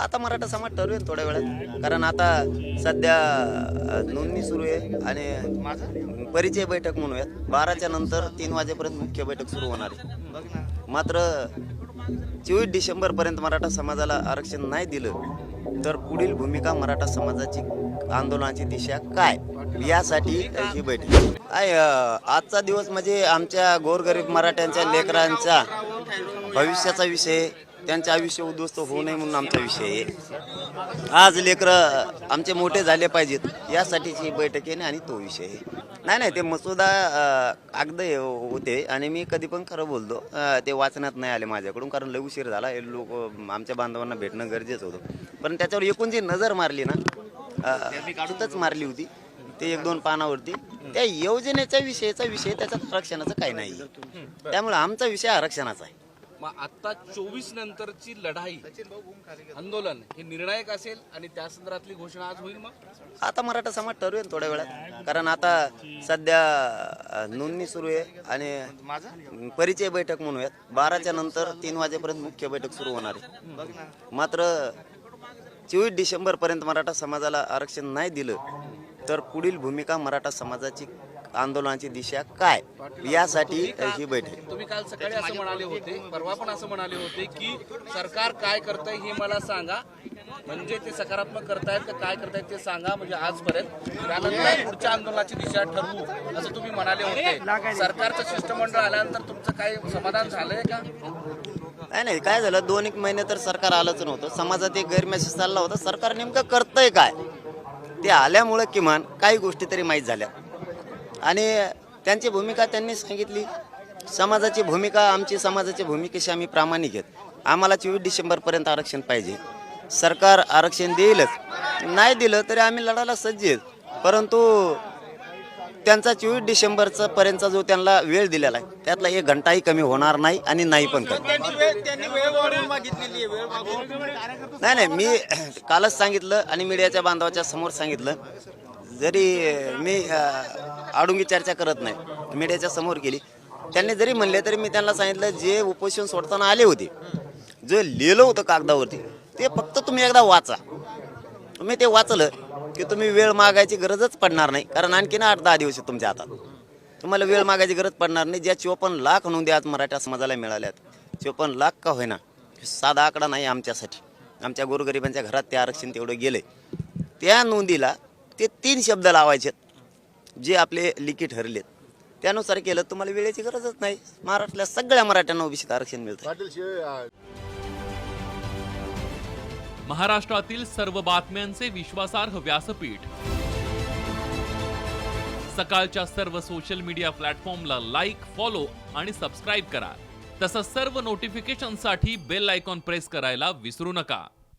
आता मराठा समाज ठरवेल थोड्या वेळात. कारण आता सध्या नोंदणी सुरू आहे आणि परिचय बैठक म्हणूयात. बाराच्या नंतर तीन वाजेपर्यंत मुख्य बैठक सुरू होणार आहे. मात्र चोवीस डिसेंबर पर्यंत मराठा समाजाला आरक्षण नाही दिलं तर पुढील भूमिका मराठा समाजाची आंदोलनाची दिशा काय? यासाठी ही बैठक. आहे आजचा दिवस म्हणजे आमच्या गोरगरीब मराठ्यांच्या लेकरांचा भविष्याचा विषय त्यांचे आयुष्य उद्ध्वस्त होऊ नये म्हणून आमचा विषय आहे. आज लेकरं आमचे मोठे झाले पाहिजेत यासाठीची ही बैठक आहे आणि तो विषय आहे. नाही नाही ते मसुदा अगद कागद होते आणि मी कधी पण खरं बोलतो ते वाचण्यात नाही आले माझ्याकडून कारण लय उशीर झाला. हे लोक आमच्या बांधवांना भेटणं गरजेचं होतं. पण त्याच्यावर एकूण जी नजर मारली ना काढूनच मारली होती. ते एक दोन पानावरती. त्या योजनेच्या विषयाचा विषय त्याच्यात आरक्षणाचा काही नाही. त्यामुळे आमचा विषय आरक्षणाचा आहे. मग आता चोवीस नंतरची लढाई आंदोलन हे निर्णायक असेल आणि त्या संदर्भातली घोषणा आज होईल मग? आता मराठा समाज ठरवेल थोड्या वेळात. कारण आता सध्या नोंदणी सुरू आहे आणि परिचय बैठक म्हणूयात. बाराच्या नंतर तीन वाजेपर्यंत मुख्य बैठक सुरू होणार आहे. मात्र चोवीस डिसेंबर पर्यंत मराठा समाजाला आरक्षण नाही दिलं तर पुढील भूमिका मराठा समाजाची आंदोलनाची दिशा काय? यासाठी ही बैठक. तुम्ही काल सकाळी असं म्हणाले होते परवा पण असं म्हणाले होते की सरकार काय करतंय हे मला सांगा. म्हणजे ते सकारात्मक करतायत का काय करतायत ते सांगा म्हणजे आजपर्यंत. त्यानंतर पुढच्या आंदोलनाची दिशा ठरवू असं तुम्ही म्हणाले होते. सरकारचं शिष्टमंडळ आल्यानंतर तुमचं काय समाधान झालंय का? नाही नाही काय झालं? दोन एक महिने तर सरकार आलंच नव्हतं. समाजात एक गैरमेसेज चालला होता. सरकार नेमकं करतंय काय? ते आल्यामुळं किमान काही गोष्टी तरी माहीत झाल्या. आणि त्यांची भूमिका त्यांनी सांगितली. समाजाची भूमिका आमची समाजाची भूमिकेशी आम्ही प्रामाणिक आहेत. आम्हाला चोवीस डिसेंबरपर्यंत आरक्षण पाहिजे. सरकार आरक्षण देईलच. नाही दिलं तरी आम्ही लढायला सज्ज आहेत. परंतु त्यांचा चोवीस डिसेंबरचा पर्यंतचा जो त्यांना वेळ दिलेला आहे त्यातला एक घंटाही कमी होणार नाही आणि नाही पण कमी. नाही नाही मी कालच सांगितलं आणि मीडियाच्या बांधवाच्या समोर सांगितलं. जरी मी आडुंगी चर्चा करत नाही. मीडियाच्या समोर केली त्यांनी जरी म्हणले तरी मी त्यांना सांगितलं जे उपोषण सोडताना आले होते जे लिहिलं होतं कागदावरती ते फक्त तुम्ही एकदा वाचा. तुम्ही ते वाचलं की तुम्ही वेळ मागायची गरजच पडणार नाही. कारण आणखीन आठ दहा दिवस तुमच्या हातात. तुम्हाला वेळ मागायची गरज पडणार नाही. ज्या चोपन्न लाख नोंदी आज मराठा समाजाला मिळाल्यात चोपन्न लाख का होईना? साधा आकडा नाही आमच्यासाठी. आमच्या गोरगरिबांच्या घरात ते आरक्षण तेवढं गेले त्या नोंदीला ते तीन शब्द लावायचे जे आपले लिखी ठरलेत त्यानुसार केलं तुम्हाला वेळेची गरजच नाही. महाराष्ट्रातल्या सगळ्या मराठ्यांना ओबीसीत आरक्षण मिळतं महाराष्ट्रातील सर्व बातम्यांचे विश्वासार्ह व्यासपीठ. सकाळच्या सर्व सोशल मीडिया प्लॅटफॉर्मला लाईक फॉलो आणि सबस्क्राईब करा. तसंच सर्व नोटिफिकेशनसाठी बेल आयकॉन प्रेस करायला विसरू नका.